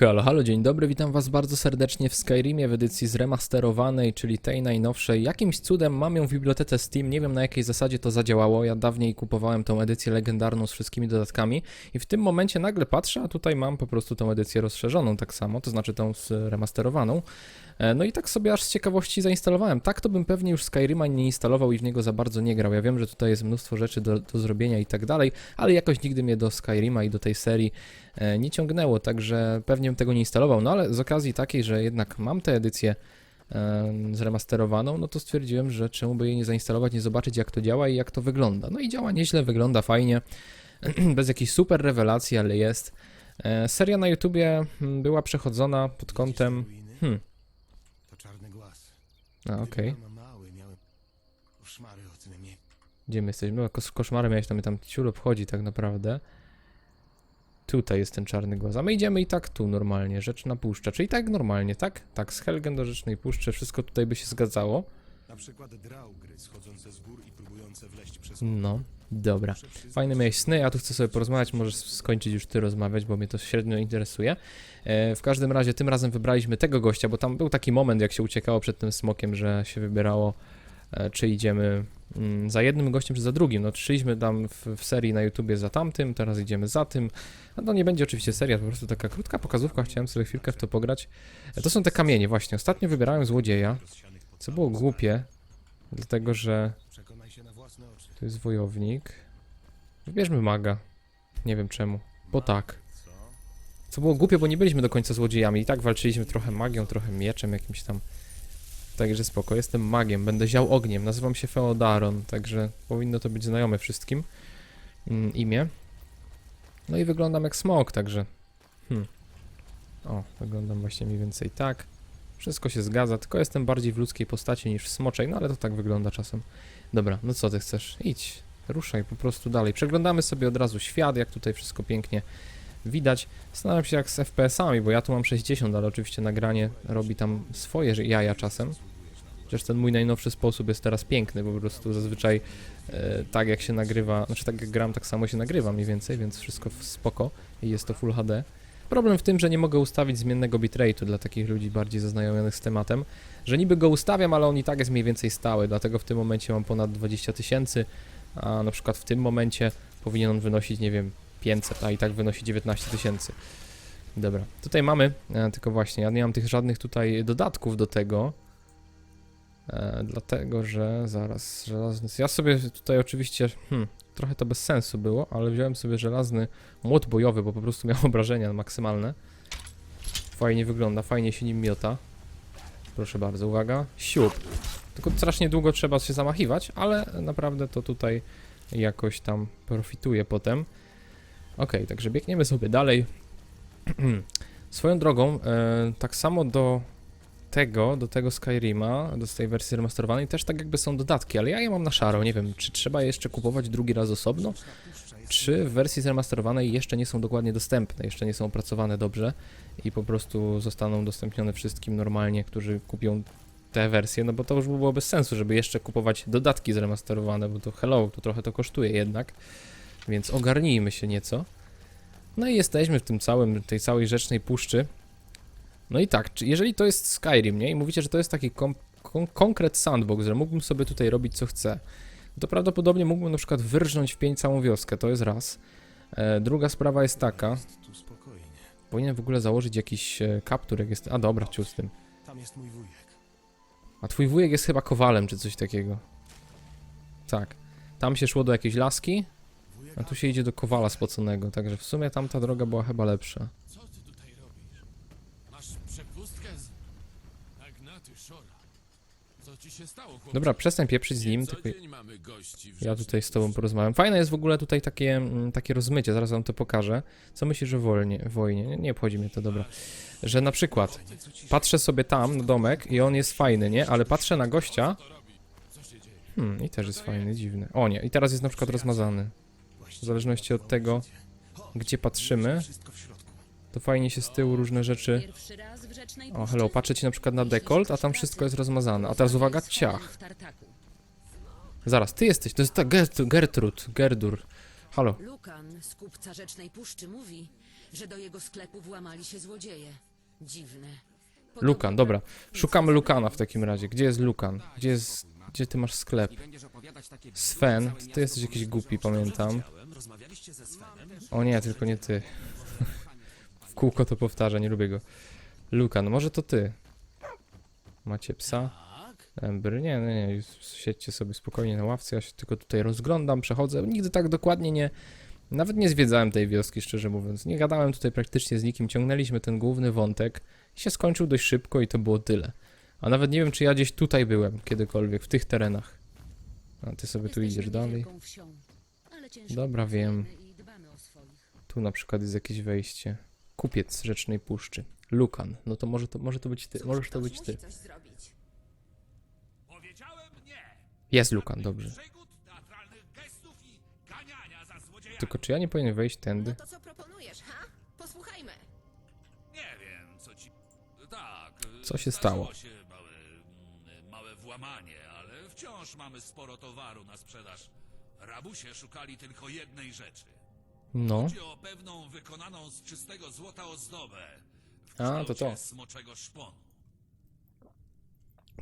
Halo, halo, dzień dobry, witam was bardzo serdecznie w Skyrimie w edycji zremasterowanej, czyli tej najnowszej. Jakimś cudem mam ją w bibliotece Steam, nie wiem na jakiej zasadzie to zadziałało, ja dawniej kupowałem tą edycję legendarną z wszystkimi dodatkami i w tym momencie nagle patrzę, a tutaj mam po prostu tą edycję rozszerzoną tak samo, to znaczy tą zremasterowaną. E, No i tak sobie aż z ciekawości zainstalowałem. Tak to bym pewnie już Skyrima nie instalował i w niego za bardzo nie grał. Ja wiem, że tutaj jest mnóstwo rzeczy do, do zrobienia i tak dalej, ale jakoś nigdy mnie do Skyrima i do tej serii e, nie ciągnęło, także pewnie bym tego nie instalował. No ale z okazji takiej, że jednak mam tę edycję zremasterowaną, no to stwierdziłem, że czemu by jej nie zainstalować, nie zobaczyć jak to działa i jak to wygląda. No i działa nieźle, wygląda fajnie, bez jakiejś super rewelacji, ale jest. E, seria na YouTubie mm, była przechodzona pod kątem... Hmm, To czarny głaz. a okej. Gdy byłem mały, miałem koszmary o tym mnie. Gdzie my jesteśmy? No, kos koszmarem miałeś tam, tam ciul obchodzi tak naprawdę. Tutaj jest ten czarny głaz. A my idziemy i tak tu normalnie, Rzeczna Puszcza. Czyli tak normalnie, tak? Tak, z Helgen do Rzecznej Puszczy, wszystko tutaj by się zgadzało. Na przykład draugry schodzące z gór i próbujące wleźć przez No, dobra. Fajne miałeś sny, ja tu chcę sobie porozmawiać, możesz skończyć już ty rozmawiać, bo mnie to średnio interesuje. E, w każdym razie tym razem wybraliśmy tego gościa, bo tam był taki moment, jak się uciekało przed tym smokiem, że się wybierało, czy idziemy mm, za jednym gościem, czy za drugim. No, szliśmy tam w, w serii na YouTubie za tamtym, teraz idziemy za tym. A to nie będzie oczywiście seria, to po prostu taka krótka pokazówka, chciałem sobie chwilkę w to pograć. E, to są te kamienie właśnie. Ostatnio wybierałem złodzieja, co było głupie, dlatego że tu jest wojownik. Wybierzmy maga. Nie wiem czemu. Bo tak. Co było głupie, bo nie byliśmy do końca złodziejami. I tak walczyliśmy trochę magią, trochę mieczem jakimś tam. Także spoko. Jestem magiem. Będę ział ogniem. Nazywam się Feodaron, także powinno to być znajome wszystkim. Mm, imię. No i wyglądam jak smok, także. Hmm. O, wyglądam właśnie mniej więcej tak. Wszystko się zgadza, tylko jestem bardziej w ludzkiej postaci niż w smoczej, no ale to tak wygląda czasem. Dobra, no co ty chcesz? Idź, ruszaj po prostu dalej. Przeglądamy sobie od razu świat, jak tutaj wszystko pięknie widać. Zastanawiam się jak z FPS-ami, bo ja tu mam 60, ale oczywiście nagranie robi tam swoje jaja czasem. Chociaż ten mój najnowszy sposób jest teraz piękny, bo po prostu zazwyczaj e, tak jak się nagrywa, znaczy tak jak gram, tak samo się nagrywa mniej więcej, więc wszystko w spoko i jest to Full HD. Problem w tym, że nie mogę ustawić zmiennego bitrate'u dla takich ludzi bardziej zaznajomionych z tematem, że niby go ustawiam, ale on i tak jest mniej więcej stały, dlatego w tym momencie mam ponad 20 tysięcy, a na przykład w tym momencie powinien on wynosić, nie wiem, 500, a i tak wynosi 19 tysięcy. Dobra, tutaj mamy, e, tylko właśnie, ja nie mam tych żadnych tutaj dodatków do tego, e, dlatego że zaraz, żelazny, ja sobie tutaj oczywiście, hmm, trochę to bez sensu było, ale wziąłem sobie żelazny młot bojowy, bo po prostu miał obrażenia maksymalne. Fajnie wygląda, fajnie się nim miota. Proszę bardzo, uwaga. Siup. Tylko strasznie długo trzeba się zamachiwać, ale naprawdę to tutaj jakoś tam profituje potem. Okej, także biegniemy sobie dalej. Swoją drogą, e, tak samo do tego, do tego Skyrima, do tej wersji remasterowanej też tak jakby są dodatki, ale ja je mam na szaro, nie wiem, czy trzeba je jeszcze kupować drugi raz osobno? czy w wersji zremasterowanej jeszcze nie są dokładnie dostępne, jeszcze nie są opracowane dobrze i po prostu zostaną udostępnione wszystkim normalnie, którzy kupią te wersje, no bo to już by było bez sensu, żeby jeszcze kupować dodatki zremasterowane, bo to hello, to trochę to kosztuje jednak, więc ogarnijmy się nieco. No i jesteśmy w tym całym, tej całej rzecznej puszczy. No i tak, jeżeli to jest Skyrim, nie? I mówicie, że to jest taki kom- kon- konkret sandbox, że mógłbym sobie tutaj robić co chcę to prawdopodobnie mógłbym na przykład wyrżnąć w pień całą wioskę, to jest raz. E, druga sprawa jest taka, Jest tu spokojnie. powinien w ogóle założyć jakiś e, kaptur, jak jest... A dobra, ciul z tym. Tam jest mój wujek. A twój wujek jest chyba kowalem, czy coś takiego. Tak. Tam się szło do jakiejś laski, a tu się idzie do kowala spoconego, także w sumie tamta droga była chyba lepsza. Co ty tutaj robisz? Masz przepustkę z Agnaty Szora. Co ci się stało, chłopcze? Dobra, przestań pieprzyć z nim, tylko mamy gości w ja tutaj z tobą porozmawiam. Fajne jest w ogóle tutaj takie, mm, takie rozmycie, zaraz wam to pokażę. Co myślisz o wolnie, wojnie? Nie, nie obchodzi mnie to, dobra. Że na przykład patrzę sobie tam na domek i on jest fajny, nie? Ale patrzę na gościa. Hmm, i też jest fajny, dziwny. O nie, i teraz jest na przykład rozmazany. W zależności od tego, gdzie patrzymy, to fajnie się z tyłu różne rzeczy. O, hello, patrzę ci na przykład na dekolt, a tam wszystko jest rozmazane. A teraz uwaga, ciach. Zaraz, ty jesteś, to jest ta Gert Gertrud, Gerdur. Halo. Lukan z kupca Rzecznej Puszczy mówi, że do jego sklepu włamali się złodzieje. Dziwne. Podobno Lukan, dobra. Szukamy Lukana w takim razie. Gdzie jest Lukan? Gdzie jest... Gdzie ty masz sklep? Sven, ty jesteś jakiś głupi, pamiętam. O nie, tylko nie ty. W kółko to powtarza, nie lubię go. Lukan, może to ty. Macie psa? Tak? Ember, nie, nie, nie, już siedźcie sobie spokojnie na ławce, ja się tylko tutaj rozglądam, przechodzę, nigdy tak dokładnie nie, nawet nie zwiedzałem tej wioski, szczerze mówiąc, nie gadałem tutaj praktycznie z nikim, ciągnęliśmy ten główny wątek i się skończył dość szybko i to było tyle. A nawet nie wiem, czy ja gdzieś tutaj byłem kiedykolwiek, w tych terenach. A ty sobie tu Jesteśmy idziesz dalej. wsią, Dobra, wiem. Tu na przykład jest jakieś wejście. Kupiec z Rzecznej Puszczy. Lukan, no to może to, może to być ty, możesz to być ty. coś zrobić. Powiedziałem nie! Jest Lukan, dobrze. Tylko czy ja nie powinien wejść No tędy? to co proponujesz, ha? Posłuchajmy. Nie wiem, co ci... Tak. Co się stało? się małe, małe włamanie, ale wciąż mamy sporo towaru na sprzedaż. Rabusie szukali tylko jednej rzeczy. No, Chodzi o pewną wykonaną z czystego złota ozdobę. W A, to kształcie to. smoczego szponu.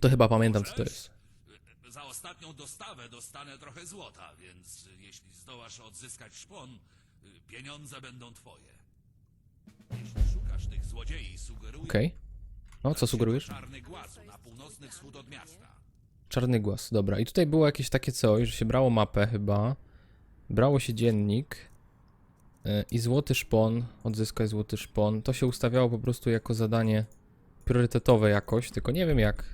to chyba pamiętam co to jest. Za ostatnią dostawę dostanę trochę złota, więc jeśli zdołasz odzyskać szpon, y, pieniądze będą twoje. Jeśli szukasz tych złodziei, sugeruję... Okej. No, co sugerujesz? Czarny głaz na północny wschód od miasta. Czarny głaz, dobra. I tutaj było jakieś takie coś, że się brało mapę chyba, brało się dziennik yy, i złoty szpon, odzyskaj złoty szpon. To się ustawiało po prostu jako zadanie priorytetowe jakoś, tylko nie wiem jak.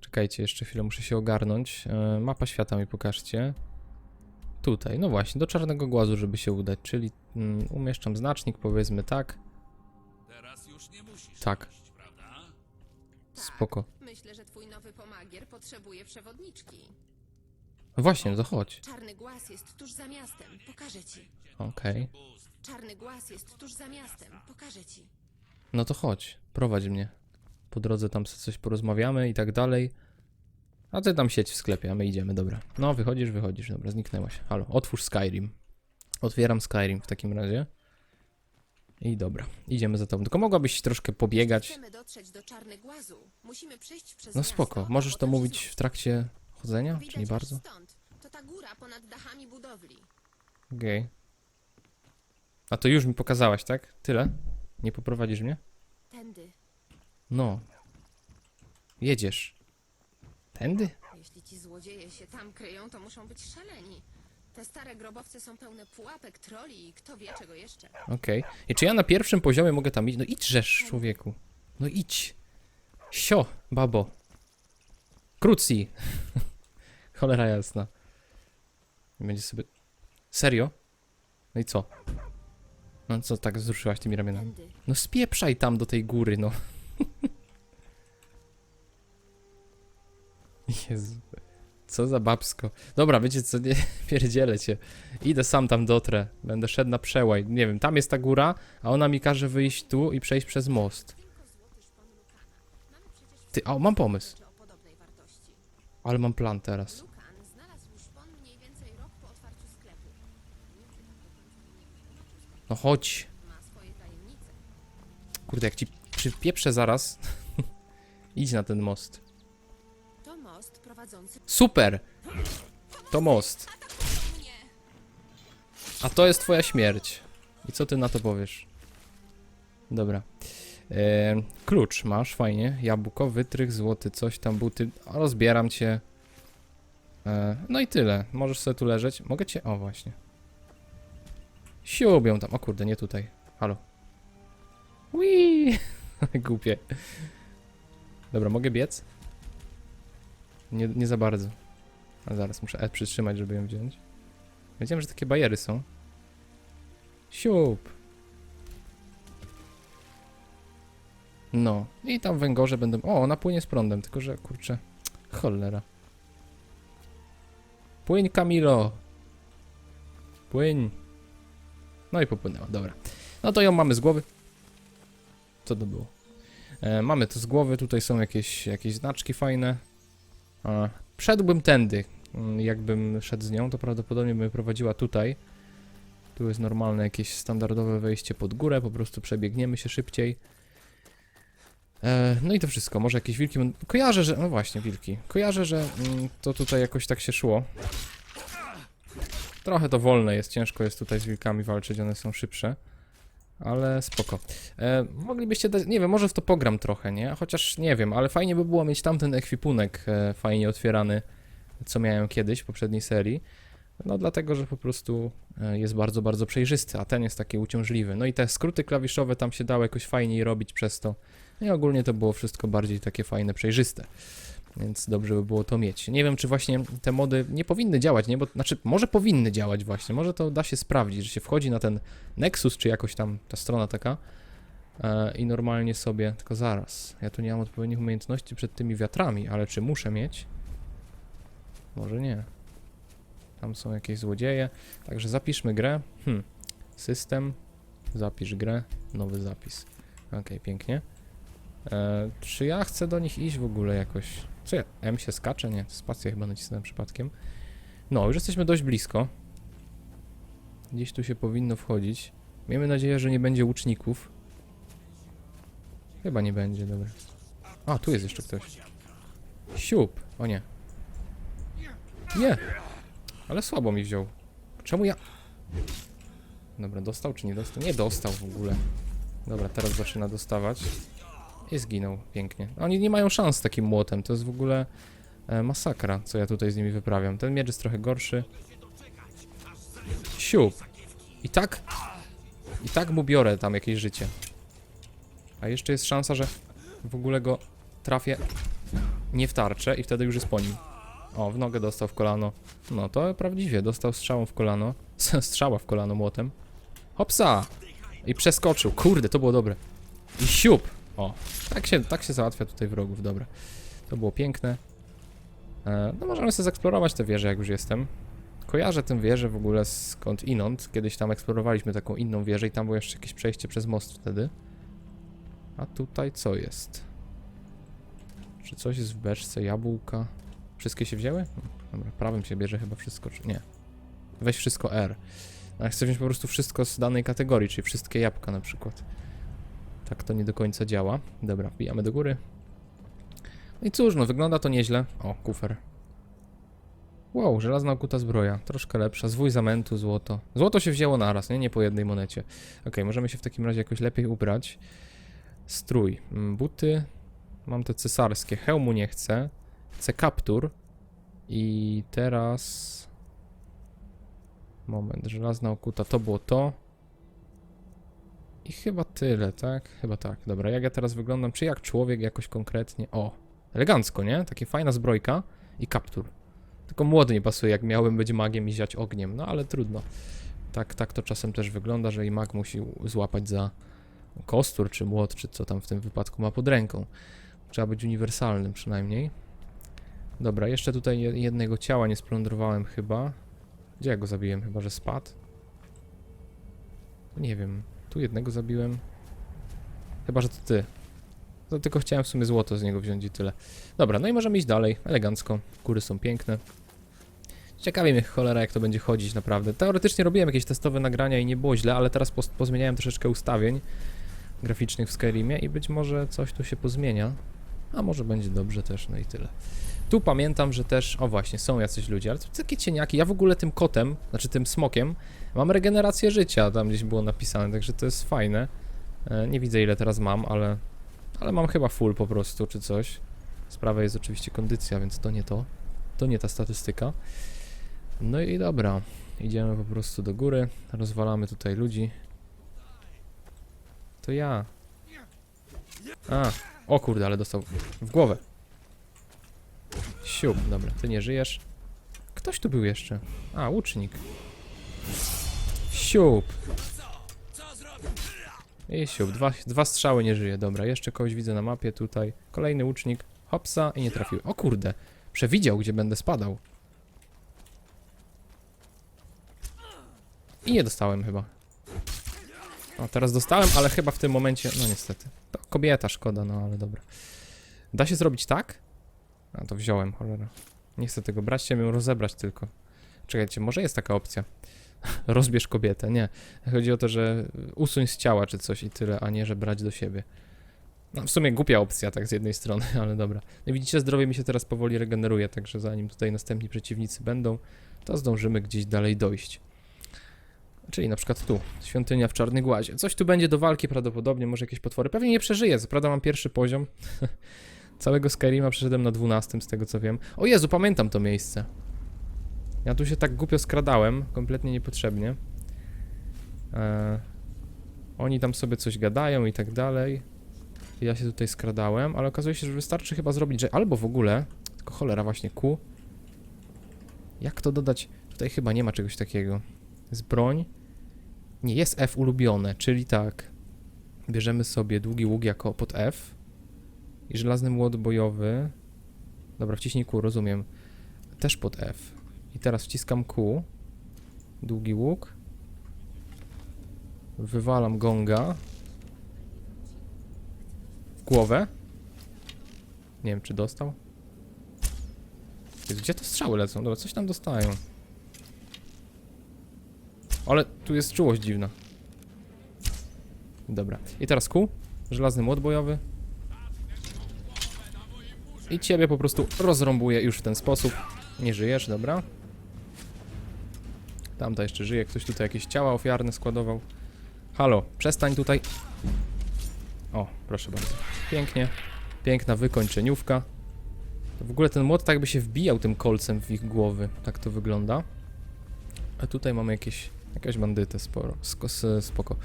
Czekajcie, jeszcze chwilę, muszę się ogarnąć. Yy, mapa świata mi pokażcie. Tutaj, no właśnie, do czarnego głazu, żeby się udać, czyli mm, umieszczam znacznik, powiedzmy tak. teraz już nie musisz Tak. Prawda? Spoko. Myślę, że twój nowy pomagier potrzebuje przewodniczki. No właśnie, to chodź. Czarny głaz jest tuż za miastem. Pokażę ci. Okej. Czarny głaz jest tuż za miastem. Pokażę ci. No to chodź, prowadź mnie. Po drodze tam sobie coś porozmawiamy i tak dalej. A ty tam siedź w sklepie, a my idziemy, dobra. No, wychodzisz, wychodzisz, dobra, zniknęłaś. Halo, otwórz Skyrim. Otwieram Skyrim w takim razie. I dobra, idziemy za tobą. Tylko mogłabyś troszkę pobiegać. Chcemy dotrzeć do Głazu. Musimy przejść przez No miasto, spoko, a możesz to potem mówić w trakcie chodzenia, most. czy Widać nie aż bardzo? stąd. To ta góra ponad dachami budowli. Okej. A to już mi pokazałaś, tak? Tyle? Nie poprowadzisz mnie? Tędy. No. Jedziesz. Tędy? Jeśli ci złodzieje się tam kryją, to muszą być szaleni. Te stare grobowce są pełne pułapek, troli i kto wie czego jeszcze. Okej. I czy ja na pierwszym poziomie mogę tam iść? No idźżesz, człowieku. No idź. Sio, babo. Krucji. Cholera jasna. Będzie sobie... Serio? No i co? No co tak wzruszyłaś tymi ramionami? Tędy. No spieprzaj tam do tej góry, no. Jezu. Co za babsko. Dobra, wiecie co, nie pierdzielę cię. Idę sam tam dotrę. Będę szedł na przełaj. Nie wiem, tam jest ta góra, a ona mi każe wyjść tu i przejść przez most. Ty, a mam pomysł. Ale mam plan teraz. No chodź. Kurde, jak ci przypieprzę zaraz. Idź na ten most. Super! To most. A to jest twoja śmierć. I co ty na to powiesz? Dobra. Klucz masz, fajnie. Jabłko, wytrych, złoty, coś tam, buty. Rozbieram cię. E, no i tyle. Możesz sobie tu leżeć. Mogę cię... O, właśnie. Siubią tam. O kurde, nie tutaj. Halo. Wii. Głupie. Dobra, mogę biec? Nie, nie za bardzo. A zaraz muszę E przytrzymać, żeby ją wziąć. Wiedziałem, że takie bajery są. Siup. No. I tam węgorze będą... O, ona płynie z prądem, tylko że, kurczę... Cholera. Płyń, Kamilo! Płyń. No i popłynęła, dobra. No to ją mamy z głowy. Co to było? E, mamy to z głowy, tutaj są jakieś, jakieś znaczki fajne. A, szedłbym tędy. Mm, Jakbym szedł z nią, to prawdopodobnie by prowadziła tutaj. Tu jest normalne jakieś standardowe wejście pod górę, po prostu przebiegniemy się szybciej. E, no i to wszystko. Może jakieś wilki. Kojarzę, że. No właśnie, wilki. Kojarzę, że mm, to tutaj jakoś tak się szło. Trochę to wolne jest, ciężko jest tutaj z wilkami walczyć, one są szybsze. Ale spoko. E, moglibyście dać, nie wiem, może w to pogram trochę, nie? Chociaż nie wiem, ale fajnie by było mieć tamten ekwipunek e, fajnie otwierany, co miałem kiedyś w poprzedniej serii. No dlatego, że po prostu e, jest bardzo, bardzo przejrzysty, a ten jest taki uciążliwy. No i te skróty klawiszowe tam się dało jakoś fajniej robić przez to. No i ogólnie to było wszystko bardziej takie fajne, przejrzyste. Więc dobrze by było to mieć. Nie wiem, czy właśnie te mody nie powinny działać, nie? Bo, znaczy, może powinny działać właśnie. Może to da się sprawdzić, że się wchodzi na ten Nexus, czy jakoś tam ta strona taka e, i normalnie sobie... Tylko zaraz, ja tu nie mam odpowiednich umiejętności przed tymi wiatrami, ale czy muszę mieć? Może nie. Tam są jakieś złodzieje. Także zapiszmy grę. Hmm. System. Zapisz grę. Nowy zapis. Okej, pięknie. E, czy ja chcę do nich iść w ogóle jakoś? Co ja? M się skacze? Nie, spację chyba nacisnąłem przypadkiem. No, już jesteśmy dość blisko. Gdzieś tu się powinno wchodzić. Miejmy nadzieję, że nie będzie łuczników. Chyba nie będzie, dobra. A, tu jest jeszcze ktoś. Siup. O nie. Nie. Ale słabo mi wziął. Czemu ja... Dobra, dostał czy nie dostał? Nie dostał w ogóle. Dobra, teraz zaczyna dostawać. I zginął. Pięknie. Oni nie mają szans z takim młotem. To jest w ogóle e, masakra, co ja tutaj z nimi wyprawiam. Ten miecz jest trochę gorszy. Siup. I tak... I tak mu biorę tam jakieś życie. A jeszcze jest szansa, że w ogóle go trafię nie w tarczę i wtedy już jest po nim. O, w nogę dostał w kolano. No to prawdziwie, dostał strzałą w kolano. Strzała w kolano młotem. Hopsa! I przeskoczył. Kurde, to było dobre. I siup! O, tak się, tak się załatwia tutaj wrogów, dobra. To było piękne. E, no możemy sobie zeksplorować te wieże, jak już jestem. Kojarzę tę wieżę w ogóle skąd inąd. Kiedyś tam eksplorowaliśmy taką inną wieżę i tam było jeszcze jakieś przejście przez most wtedy. A tutaj co jest? Czy coś jest w beczce? Jabłka? Wszystkie się wzięły? Dobra, prawym się bierze chyba wszystko, czy nie? Weź wszystko R. A ja chcę wziąć po prostu wszystko z danej kategorii, czyli wszystkie jabłka na przykład. Tak to nie do końca działa. Dobra, wbijamy do góry. No i cóż, no wygląda to nieźle. O, kufer. Wow, żelazna okuta zbroja. Troszkę lepsza. Zwój zamętu, złoto. Złoto się wzięło naraz, nie? Nie po jednej monecie. Okej, możemy się w takim razie jakoś lepiej ubrać. Strój. Mm, Buty. Mam te cesarskie. Hełmu nie chcę. Chcę kaptur. I teraz... Moment, żelazna okuta, to było to. I chyba tyle, tak? Chyba tak. Dobra, jak ja teraz wyglądam? Czy jak człowiek jakoś konkretnie? O, elegancko, nie? Takie fajna zbrojka i kaptur. Tylko młody nie pasuje, jak miałbym być magiem i ziać ogniem, no ale trudno. Tak, tak to czasem też wygląda, że i mag musi złapać za kostur, czy młot, czy co tam w tym wypadku ma pod ręką. Trzeba być uniwersalnym przynajmniej. Dobra, jeszcze tutaj je- jednego ciała nie splądrowałem chyba. Gdzie ja go zabiłem? Chyba, że spadł. Nie wiem. Tu jednego zabiłem. Chyba, że to ty. To tylko chciałem w sumie złoto z niego wziąć i tyle. Dobra, no i możemy iść dalej. Elegancko. Góry są piękne. Ciekawie mnie cholera, jak to będzie chodzić naprawdę. Teoretycznie robiłem jakieś testowe nagrania i nie było źle, ale teraz pozmieniałem troszeczkę ustawień graficznych w Skyrimie i być może coś tu się pozmienia. A może będzie dobrze też, no i tyle. Tu pamiętam, że też, o właśnie, są jacyś ludzie, ale to takie cieniaki. Ja w ogóle tym kotem, znaczy tym smokiem, mam regenerację życia, tam gdzieś było napisane, także to jest fajne. E, nie widzę ile teraz mam, ale, ale mam chyba full po prostu, czy coś. Sprawa jest oczywiście kondycja, więc to nie to. To nie ta statystyka. No i dobra, idziemy po prostu do góry, rozwalamy tutaj ludzi. To ja. A, o kurde, ale dostał w głowę. Siup, dobra, ty nie żyjesz. Ktoś tu był jeszcze. A, łucznik. Siup. I siup, dwa, dwa strzały nie żyje, dobra, jeszcze kogoś widzę na mapie tutaj. Kolejny łucznik, hopsa i nie trafił. O kurde, przewidział gdzie będę spadał. I nie dostałem chyba. O, teraz dostałem, ale chyba w tym momencie, no niestety. To kobieta, szkoda, no ale dobra. Da się zrobić tak? A to wziąłem, cholera. Nie chcę tego brać, chciałem ją rozebrać tylko. Czekajcie, może jest taka opcja. rozbierz kobietę, nie. Chodzi o to, że usuń z ciała czy coś i tyle, a nie, że brać do siebie. No w sumie głupia opcja tak z jednej strony, ale dobra. No widzicie, zdrowie mi się teraz powoli regeneruje, także zanim tutaj następni przeciwnicy będą, to zdążymy gdzieś dalej dojść. Czyli na przykład tu, świątynia w Czarnej Głazie. Coś tu będzie do walki prawdopodobnie, może jakieś potwory. Pewnie nie przeżyję, co prawda mam pierwszy poziom. Całego Skyrima przeszedłem na 12 z tego co wiem. O Jezu, pamiętam to miejsce. Ja tu się tak głupio skradałem, kompletnie niepotrzebnie. Eee, oni tam sobie coś gadają i tak dalej. Ja się tutaj skradałem, ale okazuje się, że wystarczy chyba zrobić, że albo w ogóle, tylko cholera właśnie Q. Jak to dodać? Tutaj chyba nie ma czegoś takiego. Z broń. Nie, jest F ulubione, czyli tak. Bierzemy sobie długi łuk jako pod F. I żelazny młot bojowy. Dobra, wciśnij Q, rozumiem. Też pod F. I teraz wciskam Q. Długi łuk. Wywalam gonga. W głowę. Nie wiem, czy dostał. Gdzie te strzały lecą? Dobra, coś tam dostają. Ale tu jest czułość dziwna. Dobra. I teraz Q. Żelazny młot bojowy. I ciebie po prostu rozrąbuję już w ten sposób. Nie żyjesz, dobra. Tamta jeszcze żyje. Ktoś tutaj jakieś ciała ofiarne składował. Halo, przestań tutaj. O, proszę bardzo. Pięknie. Piękna wykończeniówka. W ogóle ten młot tak by się wbijał tym kolcem w ich głowy. Tak to wygląda. A tutaj mamy jakieś, jakieś bandytę sporo. Spoko.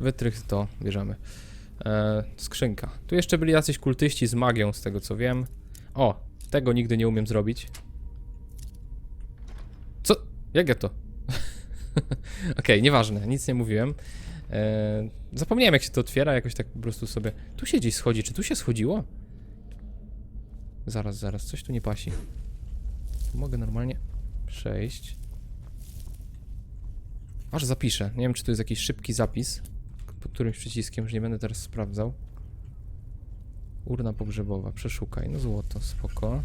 Wytrych to bierzemy. E, skrzynka. Tu jeszcze byli jacyś kultyści z magią, z tego co wiem. O, tego nigdy nie umiem zrobić. Co? Jak ja to? Okej, nieważne, nic nie mówiłem. E, zapomniałem jak się to otwiera, jakoś tak po prostu sobie... Tu się gdzieś schodzi, czy tu się schodziło? Zaraz, zaraz, coś tu nie pasi. Mogę normalnie przejść. Aż zapiszę. Nie wiem, czy tu jest jakiś szybki zapis pod którymś przyciskiem, że nie będę teraz sprawdzał. Urna pogrzebowa, przeszukaj. No złoto, spoko.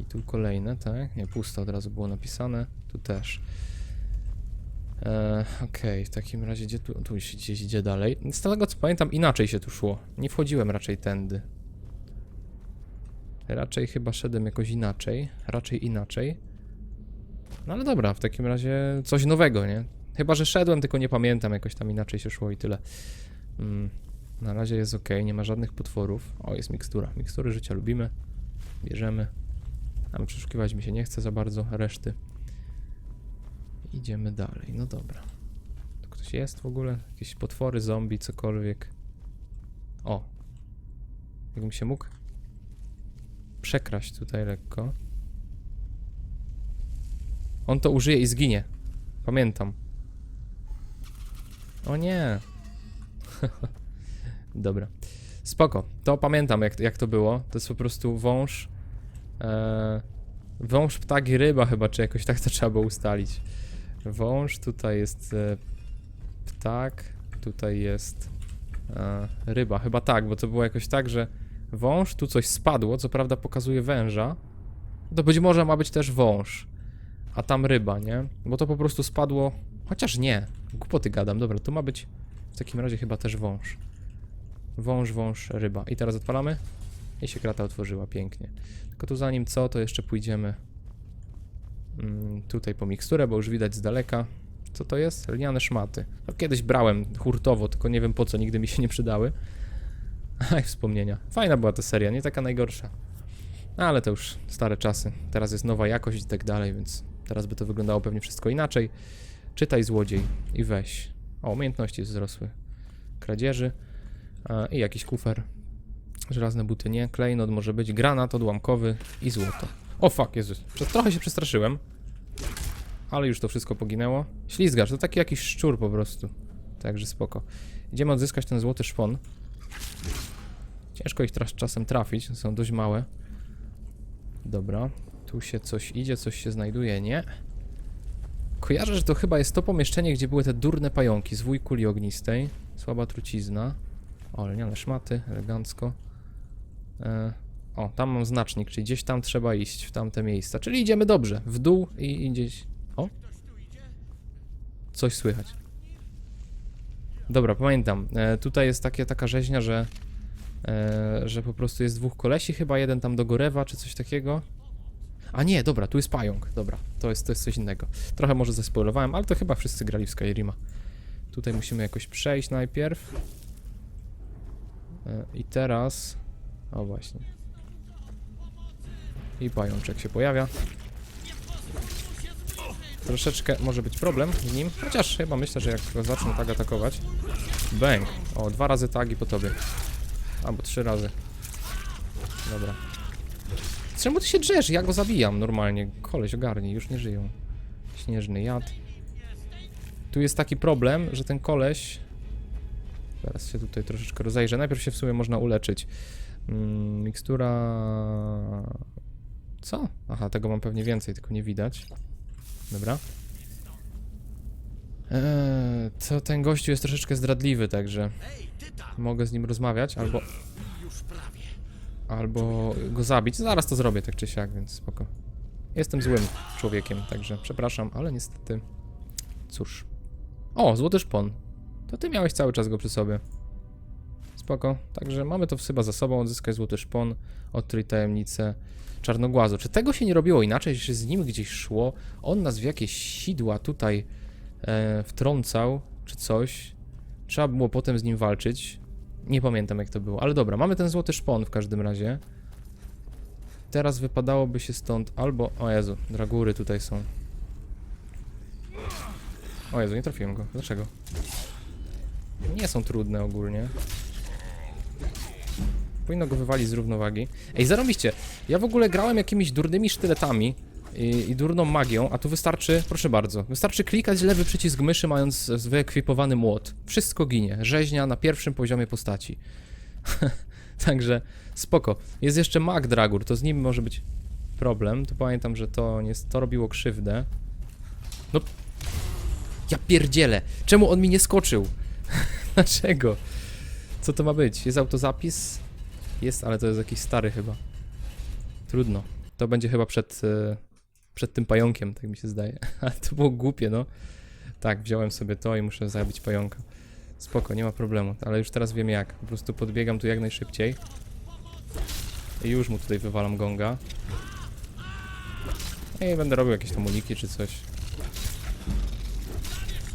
I tu kolejne, tak? Nie, pusto od razu było napisane. Tu też. E, Okej, w takim razie gdzie tu, tu się gdzieś idzie dalej. Z tego co pamiętam inaczej się tu szło. Nie wchodziłem raczej tędy. Raczej chyba szedłem jakoś inaczej. Raczej inaczej. No ale dobra, w takim razie coś nowego, nie? Chyba, że szedłem, tylko nie pamiętam, jakoś tam inaczej się szło i tyle. Mm, na razie jest ok, nie ma żadnych potworów. O, jest mikstura. Mikstury życia lubimy. Bierzemy. Tam przeszukiwać mi się nie chce za bardzo reszty. Idziemy dalej, no dobra. Tu ktoś jest w ogóle? Jakieś potwory, zombie, cokolwiek. O. Jakbym się mógł przekraść tutaj lekko. On to użyje i zginie. Pamiętam. O nie. Dobra. Spoko. To pamiętam jak, jak to było. To jest po prostu wąż. E, wąż, ptak i ryba chyba, czy jakoś tak to trzeba było ustalić. Wąż, tutaj jest e, ptak, tutaj jest e, ryba. Chyba tak, bo to było jakoś tak, że wąż, tu coś spadło, co prawda pokazuje węża. To być może ma być też wąż. A tam ryba, nie? Bo to po prostu spadło. Chociaż nie. Głupoty gadam. Dobra, tu ma być w takim razie chyba też wąż. Wąż, wąż, ryba. I teraz odpalamy. I się krata otworzyła pięknie. Tylko tu zanim co, to jeszcze pójdziemy mm, tutaj po miksturę, bo już widać z daleka. Co to jest? Lniane szmaty. No, kiedyś brałem hurtowo, tylko nie wiem po co, nigdy mi się nie przydały. Aj, wspomnienia. Fajna była ta seria, nie taka najgorsza. No, ale to już stare czasy. Teraz jest nowa jakość i tak dalej, więc teraz by to wyglądało pewnie wszystko inaczej. Czytaj złodziej i weź. O, umiejętności wzrosły. Kradzieży i jakiś kufer. Żelazne buty nie. Klejnot może być. Granat odłamkowy i złoto. O fuck, Jezus. Trochę się przestraszyłem. Ale już to wszystko poginęło. Ślizgacz, to taki jakiś szczur po prostu. Także spoko. Idziemy odzyskać ten złoty szpon. Ciężko ich teraz czasem trafić, są dość małe. Dobra, tu się coś idzie, coś się znajduje, nie? Kojarzę, że to chyba jest to pomieszczenie, gdzie były te durne pająki, zwój kuli ognistej, słaba trucizna. O, lniane szmaty, elegancko. E, o, tam mam znacznik, czyli gdzieś tam trzeba iść, w tamte miejsca. Czyli idziemy dobrze, w dół i, i gdzieś... O, Coś słychać. Dobra, pamiętam. E, tutaj jest takie, taka rzeźnia, że, e, że po prostu jest dwóch kolesi, chyba jeden tam dogorewa, czy coś takiego. A nie, dobra, tu jest pająk. Dobra, to jest, to jest coś innego. Trochę może zespoilowałem, ale to chyba wszyscy grali w Skyrima. Tutaj musimy jakoś przejść najpierw. I teraz... O właśnie. I pajączek się pojawia. Troszeczkę może być problem z nim, chociaż chyba myślę, że jak go zacznę tak atakować. Bang! O, dwa razy tagi po tobie. Albo trzy razy. Dobra. Czemu ty się drzesz? Ja go zabijam normalnie. Koleś ogarnij, już nie żyją. Śnieżny jad. Tu jest taki problem, że ten koleś... Zaraz się tutaj troszeczkę rozejrzę. Najpierw się w sumie można uleczyć. Mm, mikstura... Co? Aha, tego mam pewnie więcej, tylko nie widać. Dobra. Eee, ten gościu jest troszeczkę zdradliwy, także mogę z nim rozmawiać, albo... Albo go zabić. Zaraz to zrobię, tak czy siak, więc spoko. Jestem złym człowiekiem, także przepraszam, ale niestety... Cóż. O, złoty szpon. To ty miałeś cały czas go przy sobie. Spoko. Także mamy to chyba za sobą. Odzyskaj złoty szpon, odkryj tajemnicę czarnogłazu. Czy tego się nie robiło inaczej, że z nim gdzieś szło? On nas w jakieś sidła tutaj e, wtrącał, czy coś. Trzeba było potem z nim walczyć. Nie pamiętam jak to było, ale dobra, mamy ten złoty szpon w każdym razie. Teraz wypadałoby się stąd albo... O Jezu, dragury tutaj są. O Jezu, nie trafiłem go. Dlaczego? Nie są trudne ogólnie. Powinno go wywalić z równowagi. Ej, zarobiście. Ja w ogóle grałem jakimiś durnymi sztyletami i, i durną magią, a tu wystarczy, proszę bardzo, wystarczy klikać lewy przycisk myszy mając wyekwipowany młot. Wszystko ginie. Rzeźnia na pierwszym poziomie postaci. Także spoko. Jest jeszcze mag Dragur, to z nim może być problem. Tu pamiętam, że to, nie, to robiło krzywdę. No. Ja pierdzielę. Czemu on mi nie skoczył? Dlaczego? Co to ma być? Jest autozapis? Jest, ale to jest jakiś stary chyba. Trudno. To będzie chyba przed, e, przed tym pająkiem, tak mi się zdaje. Ale to było głupie, no. Tak, wziąłem sobie to i muszę zabić pająka. Spoko, nie ma problemu, ale już teraz wiem jak. Po prostu podbiegam tu jak najszybciej. I już mu tutaj wywalam gonga. I będę robił jakieś tam uniki czy coś.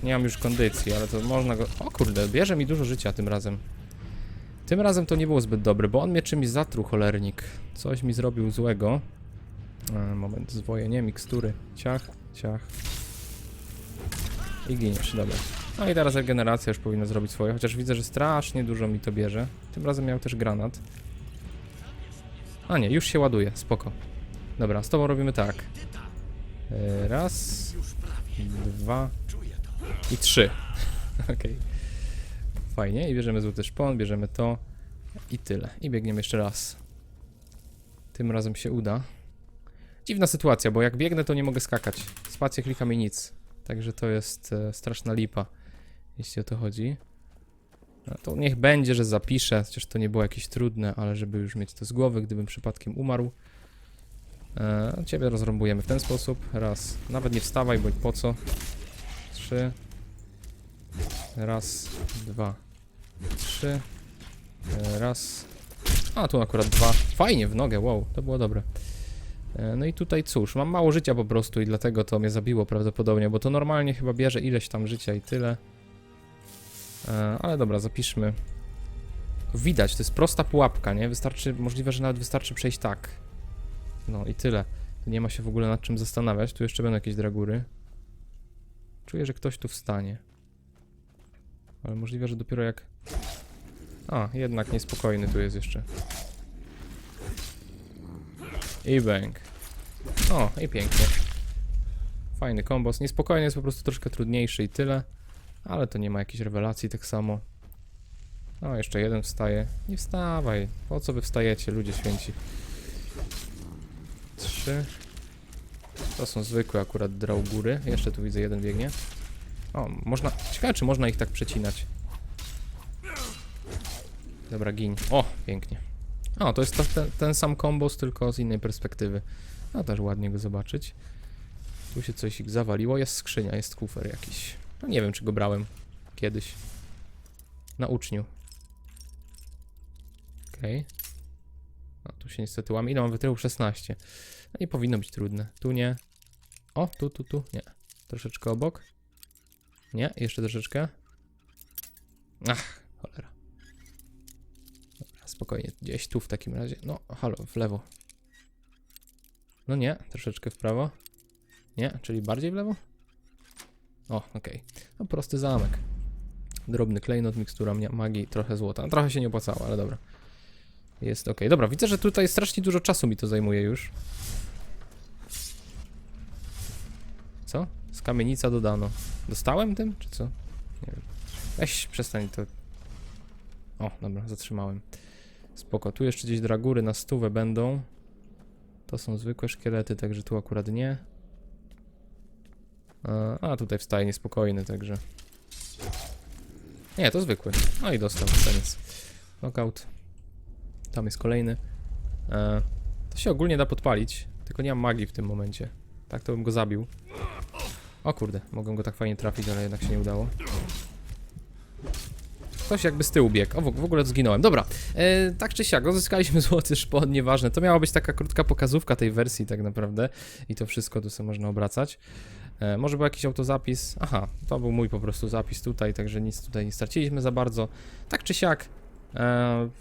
Nie mam już kondycji, ale to można go... O kurde, bierze mi dużo życia tym razem. Tym razem to nie było zbyt dobre, bo on mnie czymś zatruł, cholernik. Coś mi zrobił złego. E, moment, zwojenie, mikstury. Ciach, ciach. I giniesz, dobra. No i teraz regeneracja już powinna zrobić swoje, chociaż widzę, że strasznie dużo mi to bierze. Tym razem miał też granat. A nie, już się ładuje, spoko. Dobra, z tobą robimy tak. E, Raz, dwa i trzy. Okej. Fajnie, i bierzemy złoty szpon, bierzemy to i tyle. I biegniemy jeszcze raz. Tym razem się uda. Dziwna sytuacja, bo jak biegnę, to nie mogę skakać. Spację klikam i nic. Także to jest e, straszna lipa, jeśli o to chodzi. No to niech będzie, że zapiszę, chociaż to nie było jakieś trudne, ale żeby już mieć to z głowy, gdybym przypadkiem umarł. E, ciebie rozrąbujemy w ten sposób. Raz. Nawet nie wstawaj, bo po co? Trzy. Raz, dwa, trzy. Raz. A, tu akurat dwa. Fajnie, w nogę, wow, to było dobre. E, No i tutaj cóż, mam mało życia po prostu i dlatego to mnie zabiło prawdopodobnie, bo to normalnie chyba bierze ileś tam życia i tyle. E, Ale dobra, zapiszmy. Widać, to jest prosta pułapka, nie? Wystarczy, możliwe, że nawet wystarczy przejść tak. No i tyle. Nie ma się w ogóle nad czym zastanawiać. Tu jeszcze będą jakieś dragury. Czuję, że ktoś tu wstanie. Ale możliwe, że dopiero jak... A, jednak niespokojny tu jest jeszcze. I bang. O, i pięknie. Fajny kombos. Niespokojny jest po prostu troszkę trudniejszy i tyle. Ale to nie ma jakiejś rewelacji tak samo. O, jeszcze jeden wstaje. Nie wstawaj. Po co wy wstajecie, ludzie święci? Trzy. To są zwykłe akurat draugury. Jeszcze tu widzę jeden biegnie. O, można... Ciekawe, czy można ich tak przecinać. Dobra, gin. O, pięknie. O, to jest to, ten, ten sam kombos, tylko z innej perspektywy. No, też ładnie go zobaczyć. Tu się coś zawaliło. Jest skrzynia, jest kufer jakiś. No nie wiem, czy go brałem kiedyś. Na uczniu. Okej. No, tu się niestety łamie. Ile mam wytrychów? 16. No nie powinno być trudne. Tu nie. O, tu, tu, tu. Nie. Troszeczkę obok. Nie, jeszcze troszeczkę. Ach, cholera. Dobra, spokojnie. Gdzieś tu w takim razie. No, halo, w lewo. No nie, troszeczkę w prawo. Nie, czyli bardziej w lewo? O, okej. No prosty zamek. Drobny klejnot, mikstura magii, trochę złota. Trochę się nie opłacało, ale dobra. Jest okej. Dobra, widzę, że tutaj strasznie dużo czasu mi to zajmuje już. Co? Z kamienica dodano. Dostałem tym, czy co? Nie wiem. Weź, przestań to. O, dobra, zatrzymałem. Spoko, tu jeszcze gdzieś dragury na stówę będą. To są zwykłe szkielety, także tu akurat nie. A, tutaj wstaje niespokojny, także. Nie, to zwykły. No i dostał koniec. Knockout. Tam jest kolejny. E, to się ogólnie da podpalić, tylko nie mam magii w tym momencie. Tak to bym go zabił. O kurde, mogłem go tak fajnie trafić, ale jednak się nie udało. Ktoś jakby z tyłu biegł. O, w ogóle zginąłem. Dobra, e, tak czy siak, odzyskaliśmy złoty szpon, nieważne. To miała być taka krótka pokazówka tej wersji tak naprawdę. I to wszystko tu sobie można obracać. E, może był jakiś autozapis. Aha, to był mój po prostu zapis tutaj, także nic tutaj nie straciliśmy za bardzo. Tak czy siak,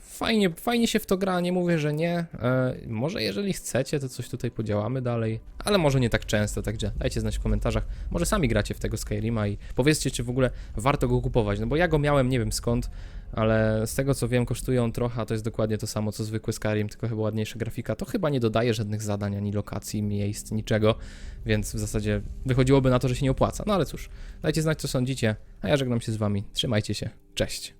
fajnie, fajnie się w to gra, nie mówię, że nie. E, może jeżeli chcecie, to coś tutaj podziałamy dalej, ale może nie tak często, także dajcie znać w komentarzach. Może sami gracie w tego Skyrima i powiedzcie, czy w ogóle warto go kupować, no bo ja go miałem, nie wiem skąd, ale z tego co wiem, kosztuje on trochę, a to jest dokładnie to samo co zwykły Skyrim, tylko chyba ładniejsza grafika. To chyba nie dodaje żadnych zadań, ani lokacji, miejsc, niczego, więc w zasadzie wychodziłoby na to, że się nie opłaca. No ale cóż, dajcie znać co sądzicie, a ja żegnam się z wami. Trzymajcie się, cześć.